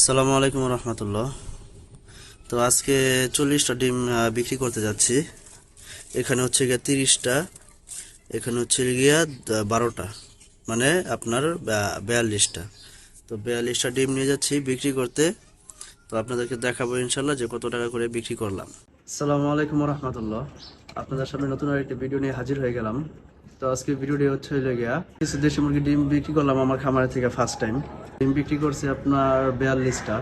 আসসালামু আলাইকুম রহমতুল্লাহ। তো আজকে চল্লিশটা ডিম বিক্রি করতে যাচ্ছি। এখানে হচ্ছে গিয়া তিরিশটা, এখানে হচ্ছে গিয়া বারোটা মানে আপনার বিয়াল্লিশটা। তো বিয়াল্লিশটা ডিম নিয়ে যাচ্ছি বিক্রি করতে। তো আপনাদেরকে দেখাবো ইনশাল্লাহ যে কত টাকা করে বিক্রি করলাম। আসসালামু আলাইকুম রহমতুল্লাহ। আপনাদের সামনে নতুন আরেকটি ভিডিও নিয়ে হাজির হয়ে গেলাম। তো আজকে ভিডিওটি হচ্ছে হইলে গিয়া, কিছু দেশি মুরগি ডিম বিক্রি করলাম আমার খামারে থেকে ফার্স্ট টাইম ডিম বিক্রি করছি আপনার বিয়াল্লিশটা।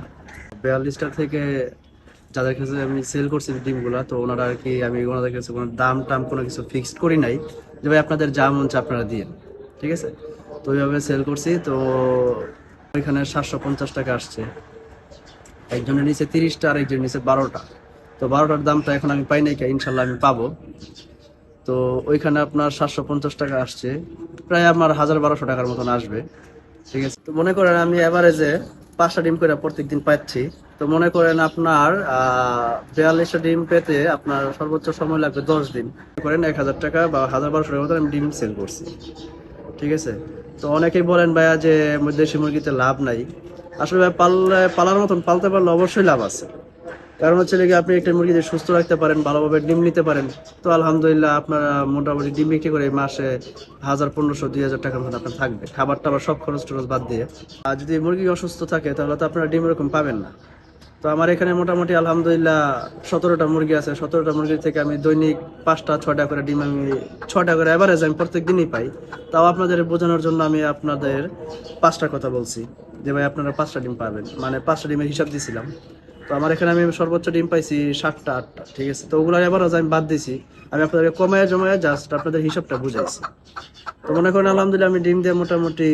বিয়াল্লিশটা থেকে যাদের কাছে আমি সেল করছি ডিমগুলা, তো ওনারা আর কি আমি ওনাদের কাছে কোনো দাম টাম কোনো কিছু ফিক্সড করি নাই। যে ভাই আপনাদের যা মন আপনারা দিন ঠিক আছে? তো ওইভাবে সেল করছি, তো ওইখানে সাতশো পঞ্চাশ টাকা আসছে। একজনের নিচে তিরিশটা আর একজনের নিচে বারোটা। তো বারোটার দামটা এখন আমি পাই নাই ইনশাল্লাহ আমি পাবো। তো ওইখানে আপনার সাতশো পঞ্চাশ টাকা আসছে। প্রায় আমার হাজার বারোশো টাকার মতন আসবে। ঠিক আছে? তো মনে করেন আমি এভারেজে পাঁচটা ডিম করে প্রত্যেকদিন পাচ্ছি। তো মনে করেন আপনার বিয়াল্লিশটা ডিম পেতে আপনার সর্বোচ্চ সময় লাগবে দশ দিন। করেন এক হাজার টাকা বা হাজার বারোশো টাকার মতন আমি ডিম সেল করছি। ঠিক আছে? তো অনেকেই বলেন ভাইয়া যে দেশি মুরগিতে লাভ নাই। আসলে পাললে, পালার মতন পালতে পারলে অবশ্যই লাভ আছে। কারণ হচ্ছে কি আপনি একটা মুরগি যদি সুস্থ রাখতে পারেন, ভালোভাবে ডিম নিতে পারেন। তো আলহামদুলিল্লাহ আপনার মোটামুটি ডিম বিক্রি করে মাসে হাজার পনেরোশো, দুই হাজার টাকার মতো আপনার থাকবে। খাবার টাবার সব খরচ টরচ বাদ দিয়ে। আর যদি মুরগি অসুস্থ থাকে, তাহলে তো আপনারা ডিম এরকম পাবেন না। তো আমার এখানে মোটামুটি আলহামদুলিল্লাহ সতেরোটা মুরগি আছে। সতেরোটা মুরগির থেকে আমি দৈনিক পাঁচটা, ছয়টা করে ডিম আমি, ছয়টা করে অ্যাভারেজ আমি প্রত্যেক দিনই পাই। তাও আপনাদের বোঝানোর জন্য আমি আপনাদের পাঁচটা কথা বলছি। যে ভাই আপনারা পাঁচটা ডিম পাবেন। মানে পাঁচটা ডিমের হিসাব দিয়েছিলাম তো আমার এখানে আমি সর্বোচ্চ ডিম পাইছি সাতটা, আটটা, ঠিক আছে? তো ওগুলো অ্যাভারেজ আমি বাদ দিয়েছি আমি আপনাদেরকে কমায় জমায় জাস্ট আপনাদের হিসাবটা বুঝাইছি। তো মনে করেন আলহামদুলিল্লাহ আমি ডিম দিয়ে মোটামুটি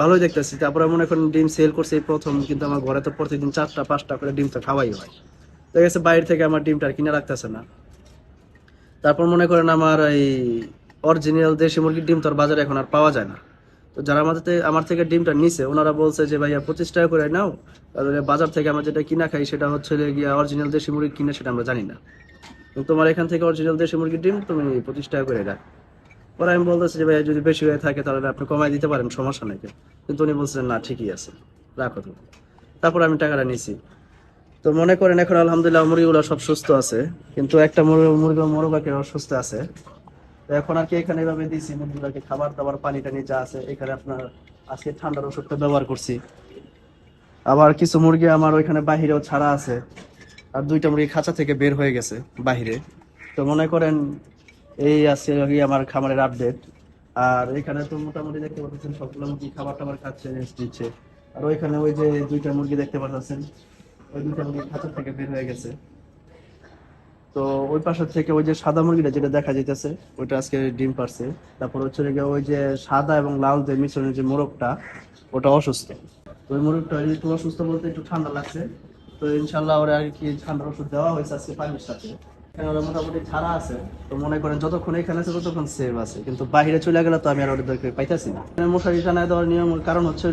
ভালোই দেখতেছি। তারপরে মনে করেন ডিম সেল করছি প্রথম, কিন্তু আমার ঘরে তো প্রতিদিন চারটা, পাঁচটা করে ডিম তো খাওয়াই হয়। ঠিক আছে বাইরে থেকে আমার ডিমটা আর কিনে রাখতেছে না। তারপর মনে করেন আমার এই অরিজিনাল দেশি মুরগির ডিম তো আর বাজারে এখন আর পাওয়া যায় না। তো যারা আমাদের থেকে আমার থেকে ডিমটা নিছে, ওনারা বলছে যে, ভাইয়া, পঁচিশ টাকা করে নাও। তাহলে বাজার থেকে আমরা যেটা কিনা খাই, সেটা হচ্ছে গিয়ে অরিজিনাল দেশি মুরগি কিনে, সেটা আমরা জানি না। তোমার এখান থেকে অরিজিনাল দেশি মুরগির ডিম, তুমি পঁচিশ টাকা করে রাখ পরে আমি বলতেছি যে, ভাইয়া, যদি বেশি হয়ে থাকে, তাহলে আপনি কমাই দিতে পারেন, সমস্যা নেই। কিন্তু উনি বলছেন না, ঠিকই আছে, রাখো তুমি। তারপর আমি টাকাটা নিছি। তো মনে করেন এখন আলহামদুলিল্লাহ মুরগিগুলো সব সুস্থ আছে, কিন্তু একটা মুরগি মুরগি মোরগাকে অসুস্থ আছে। এখন আর কি এখানে এভাবে দিছি মুরগিগুলোকে খাবার দাবার পানি টানি যা আছে, এখানে আপনার আজকে ঠান্ডার ওষুধটা ব্যবহার করছি। আবার কিছু মুরগি আমার ওইখানে বাহিরেও ছাড়া আছে, আর দুইটা মুরগি খাঁচা থেকে বের হয়ে গেছে বাহিরে। তো মনে করেন এই আছে আমার খামারের আপডেট আর এখানে তো মোটামুটি দেখতে পাচ্ছেন, সবগুলো মুরগি খাবার টাবার খাচ্ছে রেস্ট দিচ্ছে। আর ওইখানে ওই যে দুইটা মুরগি দেখতে পাচ্ছেন, ওই দুইটা মুরগি খাঁচা থেকে বের হয়ে গেছে। তো ওই পাশের থেকে ওই যে সাদা মুরগিটা যেটা দেখা যাইতেছে, ওইটা আজকে ডিম পারছে। তারপর হচ্ছে গিয়ে ওই যে সাদা এবং লাল যে মিশ্রণের যে মোরগটা, ওটা অসুস্থ। ওই মোরগটা একটু অসুস্থ বলতে একটু ঠান্ডা লাগছে। তো ইনশাল্লাহ ওরা আর কি ঠান্ডার ওষুধ দেওয়া হয়েছে আজকে পানির সাথে। মোটামুটি ছাড়া আছে। তো মনে করেন যতক্ষণ এখানে আছে ততক্ষণ সেভ আছে। কিন্তু বাইরে চলে গেলে তো আমি আর ওদেরকে পাইতেছি না। মশারি টানায় দেওয়ার নিয়ম কারণ হচ্ছে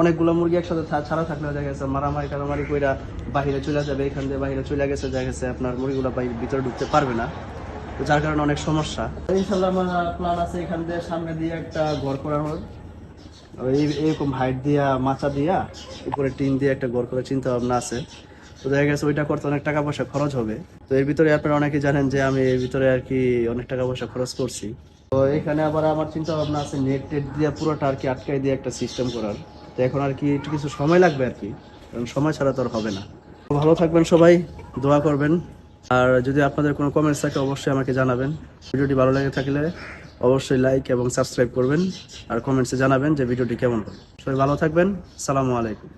অনেকগুলো মুরগি একসাথে ছাড়া থাকলে দেখা গেছে মারামারি টারামারি কইরা বাহিরে চলে যাবে, এখান দিয়ে বাহিরে চলে গেছে, দেখা গেছে আপনার মুরগিগুলো ভিতরে ঢুকতে পারবে না। তো যার কারণে অনেক সমস্যা। ইনশাল্লাহ আমার প্ল্যান আছে এখান দিয়ে সামনে দিয়ে একটা ঘর করানোর ওই এরকম হাইট দিয়া, মাচা দিয়া, উপরে টিন দিয়ে একটা ঘর করে চিন্তা ভাবনা আছে। তো দেখা গেছে ওইটা করতে অনেক টাকা পয়সা খরচ হবে। তো এর ভিতরে আপনারা অনেকে জানেন যে আমি এর ভিতরে আর কি অনেক টাকা পয়সা খরচ করছি। তো এখানে আবার আমার চিন্তা ভাবনা আছে নেট টেট দিয়ে পুরোটা আর কি আটকাই দিয়ে একটা সিস্টেম করার। তো এখন আর কি একটু কিছু সময় লাগবে আর কি। কারণ সময় ছাড়া তো আর হবে না। ভালো থাকবেন সবাই, দোয়া করবেন। আর যদি আপনাদের কোনো কমেন্টস থাকে, অবশ্যই আমাকে জানাবেন। ভিডিওটি ভালো লেগে থাকলে অবশ্যই লাইক এবং সাবস্ক্রাইব করবেন। আর কমেন্টসে জানাবেন যে ভিডিওটি কেমন সবাই ভালো থাকবেন। সালামু আলাইকুম।